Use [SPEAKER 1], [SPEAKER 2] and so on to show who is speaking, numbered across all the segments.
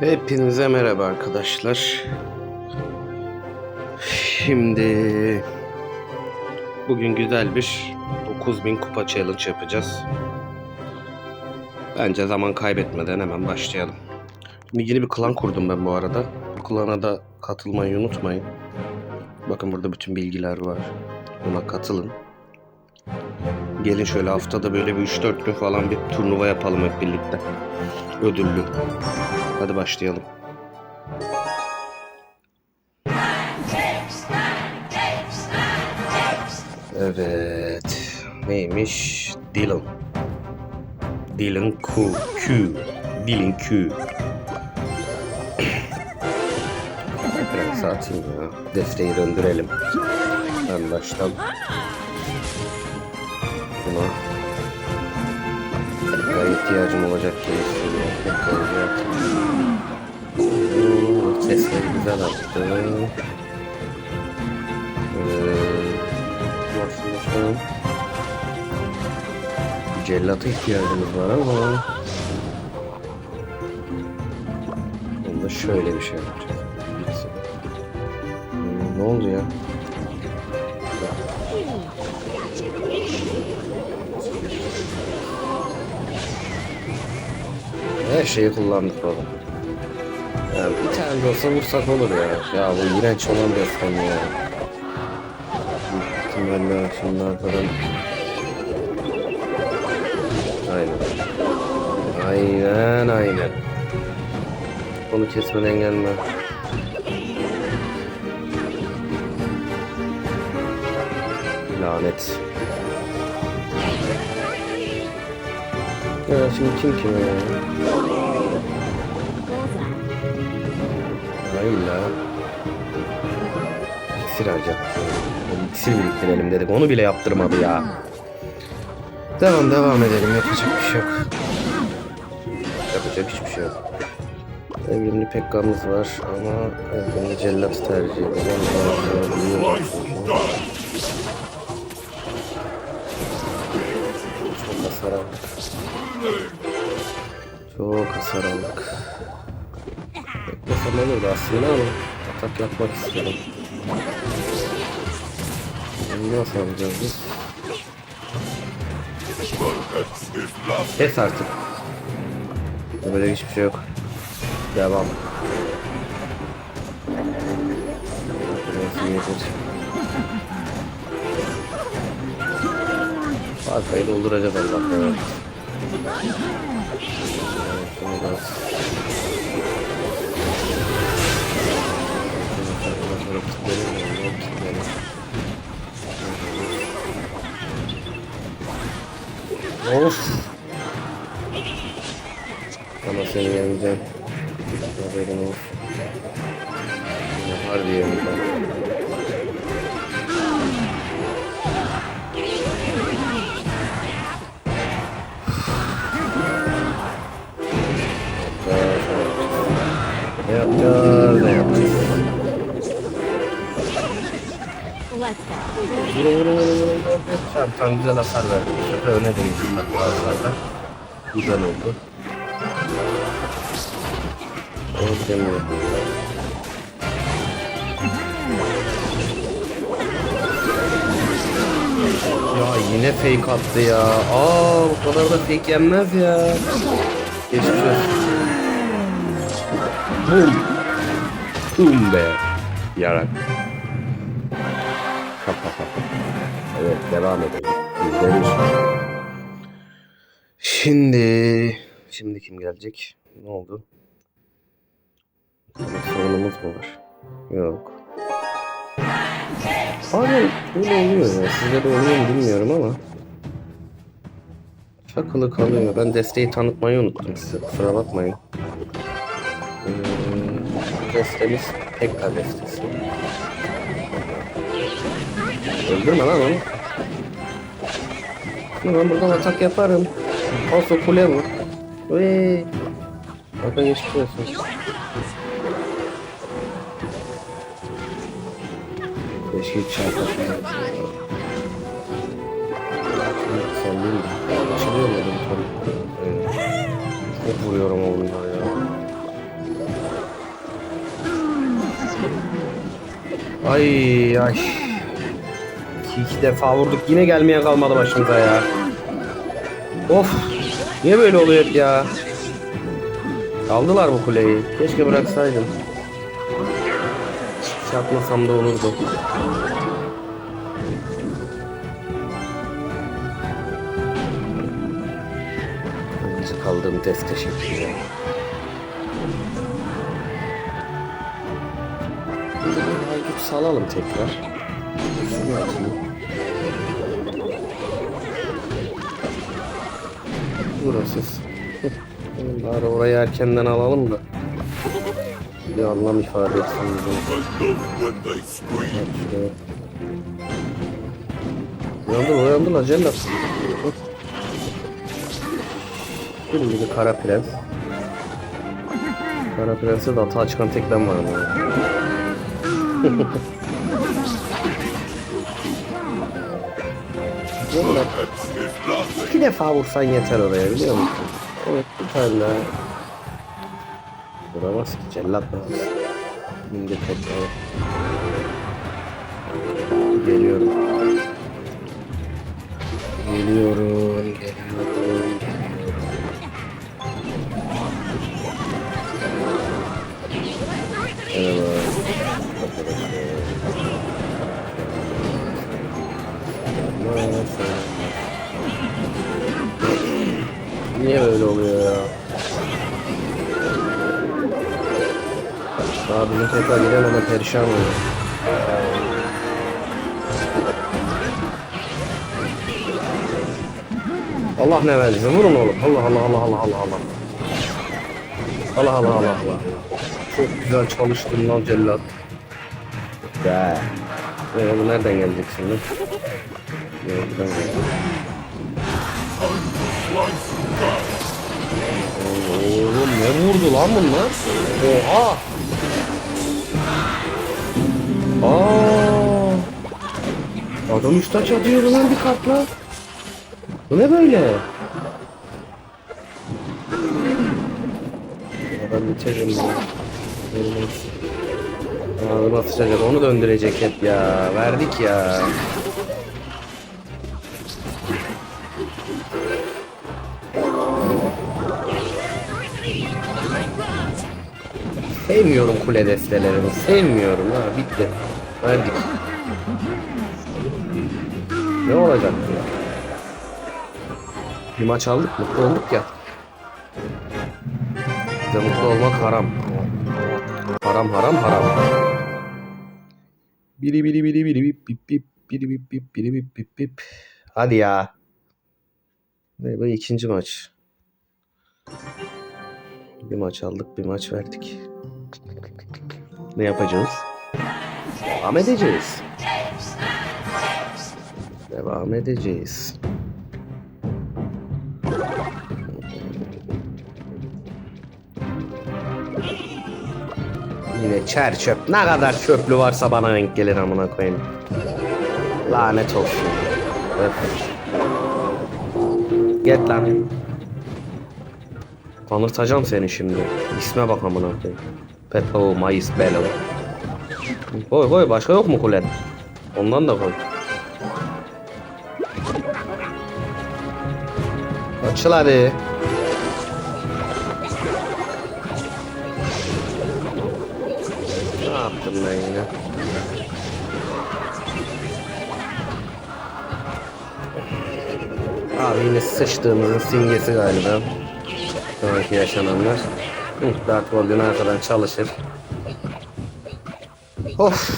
[SPEAKER 1] Hepinize merhaba arkadaşlar. Şimdi bugün güzel bir 9000 kupa challenge yapacağız. Bence zaman kaybetmeden hemen başlayalım. Şimdi yeni bir klan kurdum ben bu arada. Bu klana da katılmayı unutmayın. Bakın burada bütün bilgiler var. Buna katılın. Gelin şöyle haftada böyle bir 3-4 gün falan bir turnuva yapalım hep birlikte. Ödüllü. Hadi başlayalım. Evet. Neymiş? Dylan. Dylan Q. Q. Dylan Q. Biraz atayım ya. Desteği döndürelim. Ben baştan. Buna tekrar ihtiyacım olacak gibi hissediyorum. Tekrar bir atayım. Oo, Sesleri güzel attı. Ee, aslında cellata ihtiyacımız var ama Bunda şöyle bir şey yapacağız. Hmm, ne oldu ya? Her şeyi kullandık baba. Ya bir tane de olsa vursak olur ya. Ya bu iğrenç olan destan ya. İhtimalle şimdi arkadan. Aynen. Aynen aynen. Onu kesmeden gelme. Lanet. Ya şimdi kim kim ya? Hayır la. İksir harcayacak. İksir biriktirelim dedik. Onu bile yaptırmadı ya. Devam devam edelim. Yapacak bir şey yok. Yapacak hiçbir şey yok. Evrimli Pekka'mız var ama evrimli cellat tercih edeceğim. Biliyorum. Çok hasar aldık. Beklesem olurdu aslında ama atak yapmak. Bunu Nasıl alacağız biz? Kes artık. Böyle hiçbir şey yok. Devam. Arkayı dolduracak Allah. Of. Ama seni yeneceğim. Haberin olsun. Harbi yeneceğim. Ne yapacağız? Vuru vuru vuru vuru. Tamam tamam güzel hasar verdi. Bu sefer öne değildi hatta. Güzel oldu. Demiyor. Ya yine fake attı ya. Aa bu kadar da fake yenmez ya. Geçmiş olsun. Bum. Bum be. Yarak. evet devam edelim. İzlemiş. Şimdi şimdi kim gelecek? Ne oldu? Sorunumuz mu var? Yok. Abi böyle oluyor ya. Sizde de oluyor mu bilmiyorum ama. Çakılı kalıyor. Ben desteği tanıtmayı unuttum size. Kusura bakmayın. Destemiz Pekka destesi. Öldürme lan onu. Şimdi ben buradan atak yaparım. Olsun kule vur. Vey. Bakın geçmiş olsun. Keşke hiç. Sen değil mi? Açılıyor mu. Çok vuruyorum onunla ya. Ay ay. İki, iki defa vurduk yine gelmeye kalmadı başımıza ya. Of. Niye böyle oluyor ya? Aldılar bu kuleyi. Keşke bıraksaydım. Çakmasam da olurdu. Kaldığım test teşekkürler. Şimdi bir haydut salalım tekrar. Şunu atayım. Burası. Bari orayı erkenden alalım da. Bir anlam ifade etsin. Uyandır uyandır acele. Şimdi bir kara prens. Kara prense de hata çıkan tek ben varım. Yani. İki defa vursan yeter oraya biliyor musun? Evet bir tane daha. Vuramaz ki cellat lazım. Şimdi tekrar. Geliyorum. Geliyorum. Niye böyle oluyor ya? Daha bizim tekrar giren ama perişan oluyor. Allah ne versin vurun oğlum. Allah Allah Allah Allah Allah Allah. Allah Allah Allah Allah. Çok güzel çalıştın lan cellat. Be. Ee, bu nereden gelecek şimdi? Yok, buradan gelecek. Oğlum ne vurdu lan bunlar? Oha! Aa! Adam üç taç atıyor lan bir kartla. Bu ne böyle? Ya ben bitiririm. Vermez. Ağzıma sıçacak onu döndürecek hep ya. Verdik ya. Sevmiyorum kule destelerini. Sevmiyorum ha. Bitti. Verdik. Ne olacak ya? Bir maç aldık mutlu olduk ya. Bize mutlu olmak haram. Haram haram haram. Biri biri biri biri bip bip bip biri bip bip biri bip bip bip. Hadi ya. Ne bu ikinci maç. Bir maç aldık bir maç verdik. Ne yapacağız? Devam edeceğiz. Devam edeceğiz. Yine çer çöp. Ne kadar çöplü varsa bana denk gelir amına koyayım. Lanet olsun. Öf. Get lan. Tanırtacağım seni şimdi. İsme bak amına koyayım. Pepo, Mayıs, Belo. Koy koy başka yok mu kulen? Ondan da koy. Açıl hadi. Ne yaptım ben yine? Abi yine sıçtığımızın simgesi galiba. Sonraki yaşananlar. Dark Golden arkadan çalışır. Of.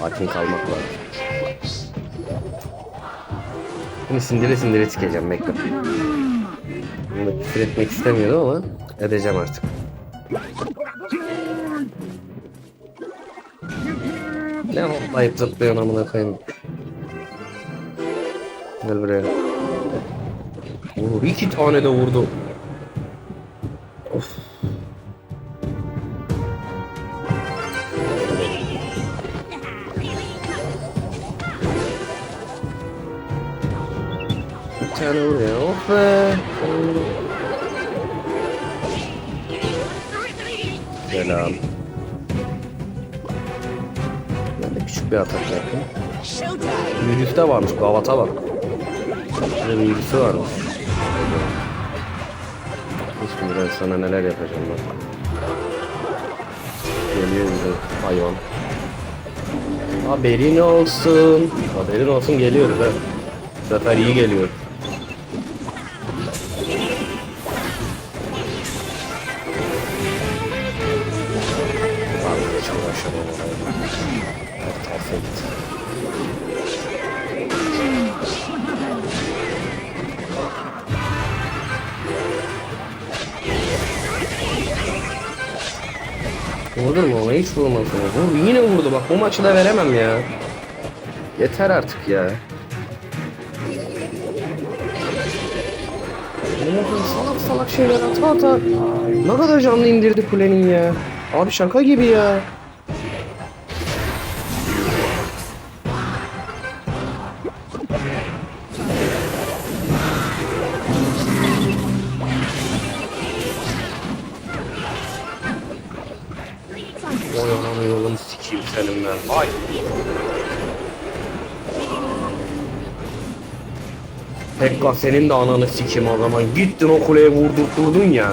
[SPEAKER 1] Sakin kalmak lazım. Bunu sindire sindire çıkacağım bekle. Bunu küfür etmek istemiyordum ama edeceğim artık. Ne hoplayıp zıplıyorsun amına koyayım. Gel buraya. Oo, iki tane de vurdu. Of. Bir tane vuruyor. Of be. Selam. Ben de küçük bir atak yaptım. Virüs de varmış. Gavata bak. Böyle bir virüsü varmış. Şimdi ben sana neler yapacağım bak. Geliyor bir de hayvan. Haberin olsun. Haberin olsun geliyoruz ha. Bu sefer iyi geliyor. Vurdun mu ama hiç vurmasın. Vur, yine vurdu bak bu maçı da veremem ya. Yeter artık ya. Salak salak şeyler ata ata. Ne kadar canlı indirdi kulenin ya. Abi şaka gibi ya. Ben. Ay. Pekka senin de ananı sikeyim o zaman. Gittin o kuleye vurdurtturdun ya.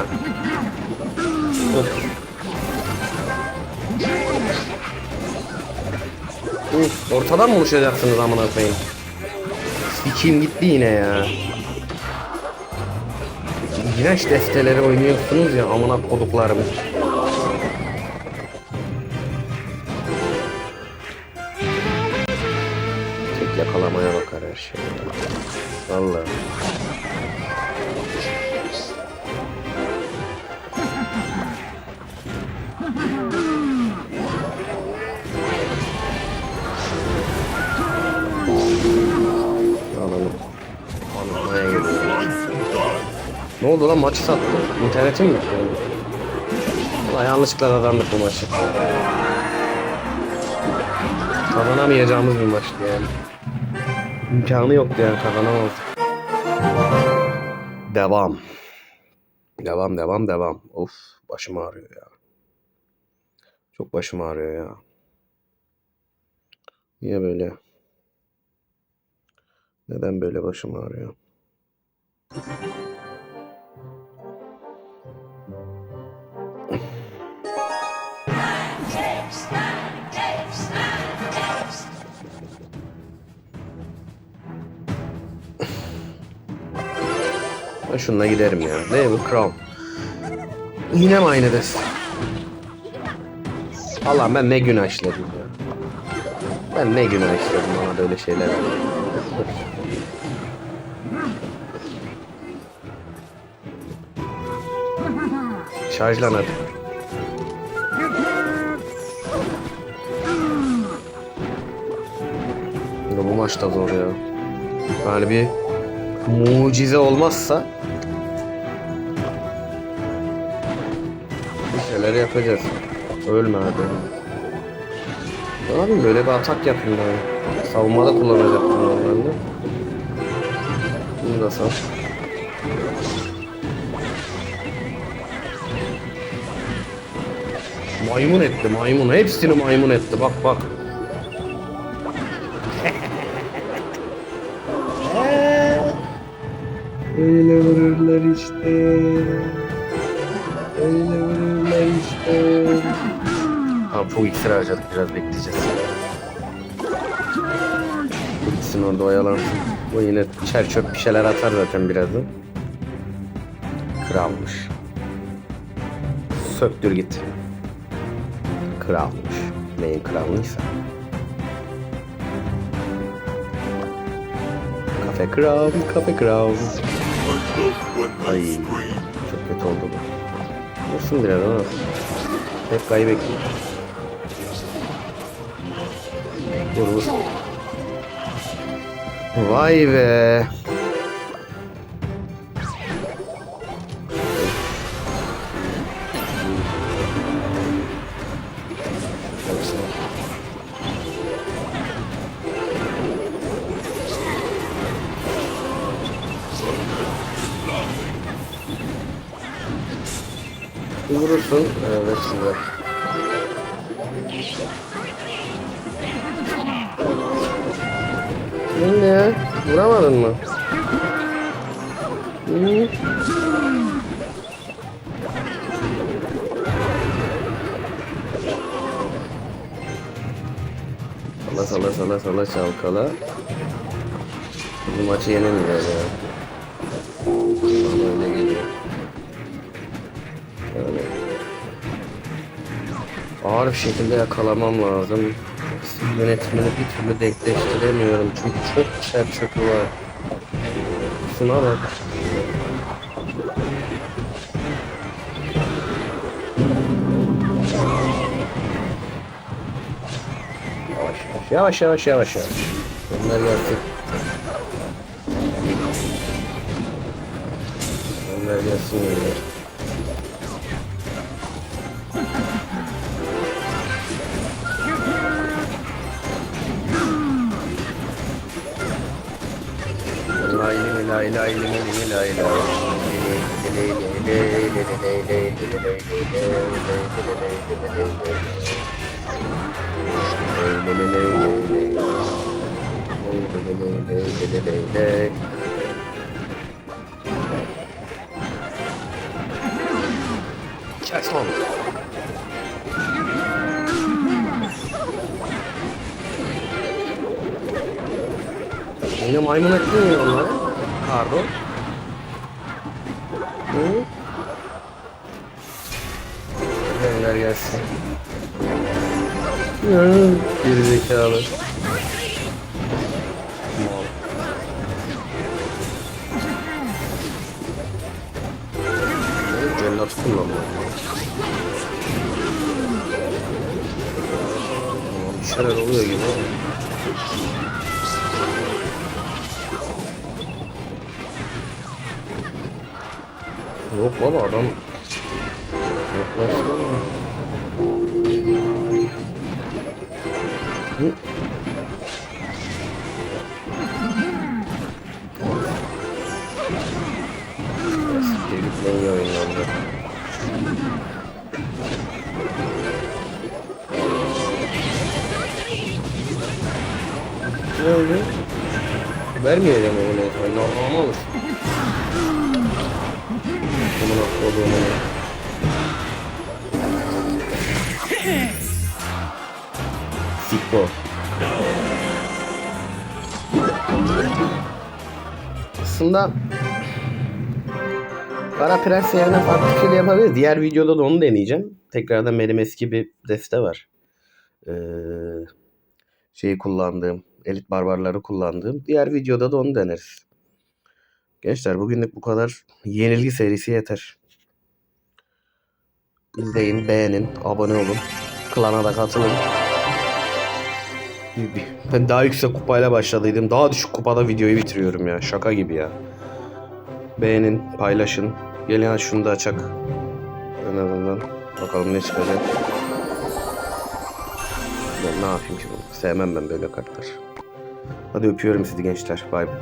[SPEAKER 1] Uf, ortadan mı buluşacaksınız amına koyayım? Sikeyim gitti yine ya. İğrenç defteleri oynuyorsunuz ya amına koduklarım. Lan maçı sattı? İnternetim mi? Ulan yanlışlıkla kazandık bu maçı. Kazanamayacağımız bir maçtı yani. İmkanı yoktu yani kazanamazdık. Devam. Devam devam devam. Of başım ağrıyor ya. Çok başım ağrıyor ya. Niye böyle? Neden böyle başım ağrıyor? Ben şununla giderim ya. Ne bu Crown? Yine mi aynı des? Allah ben ne günah işledim ya. Ben ne günah işledim bana böyle şeyler. Şarjlan hadi. Bu maç da zor ya. Yani bir mucize olmazsa bir şeyler yapacağız. Ölme. Ne yapayım böyle bir atak yapayım ben. Savunmada kullanacaktım normalde. Bunu da sal. Maymun etti maymun. Hepsini maymun etti. Bak bak. Öyle vururlar işte. Öyle vururlar işte. Tamam çok iksir harcadık biraz bekleyeceğiz. Gitsin orada oyalansın. Bu yine çer çöp bir şeyler atar zaten birazdan. Kralmış. Söktür git. Kralmış. Neyin kralıysa. Kafe kral, kafe kral. Ay çok kötü oldu bu. Vursun biraz ama. Hep kaybekliyor. Vur vur. Vay be. Hı? Sala sala sala sala çalkala. Bu maçı yenemeyeceğiz ya. Ağır bir şekilde yakalamam lazım. Yönetimini bir türlü denkleştiremiyorum çünkü çok sert çöpü var. Şuna bak. Yavaş yavaş yavaş yavaş. Bunlar gelsin. Bunlar gelsin böyle. Lay lay lay lay lay lay lay lay Kes lan. Yine maymun ettin mi onları? Pardon. Zekalı. Mal. Cellat. Tamam, bir şeyler oluyor gibi. Yok baba adam yaklaştı Hı? Siktir git lan iyi oynandı. Ne oldu? Vermeyeceğim onu. Normal olur. Amına koduğum onu. Sikko. Aslında Kara Prens yerine farklı şey de yapabiliriz. Diğer videoda da onu deneyeceğim. Tekrardan benim eski bir deste var. Ee, şeyi kullandığım, elit barbarları kullandığım. Diğer videoda da onu deneriz. Gençler bugünlük bu kadar. Yenilgi serisi yeter. İzleyin, beğenin, abone olun. Klana da katılın. Ben daha yüksek kupayla başladıydım. Daha düşük kupada videoyu bitiriyorum ya. Şaka gibi ya. Beğenin, paylaşın. Gelin hadi şunu da açak. En azından. Bakalım ne çıkacak. Ben ne yapayım ki bunu? Sevmem ben böyle kartlar. Hadi öpüyorum sizi gençler. Bay bay.